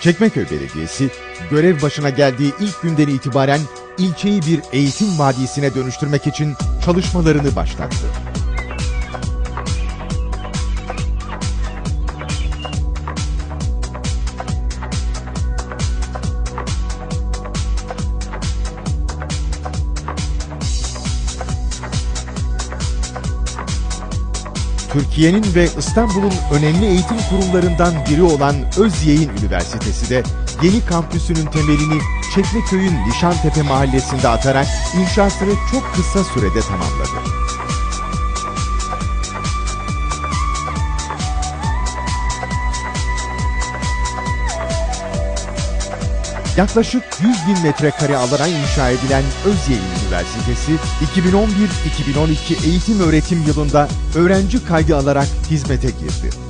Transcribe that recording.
Çekmeköy Belediyesi görev başına geldiği ilk günden itibaren ilçeyi bir eğitim vadisine dönüştürmek için çalışmalarını başlattı. Türkiye'nin ve İstanbul'un önemli eğitim kurumlarından biri olan Özyeğin Üniversitesi de yeni kampüsünün temelini Çekmeköy'ün Nişantepe mahallesinde atarak inşasını çok kısa sürede tamamladı. Yaklaşık 100 bin metrekare alana inşa edilen Özyeğin Üniversitesi 2011-2012 eğitim öğretim yılında öğrenci kaydı alarak hizmete girdi.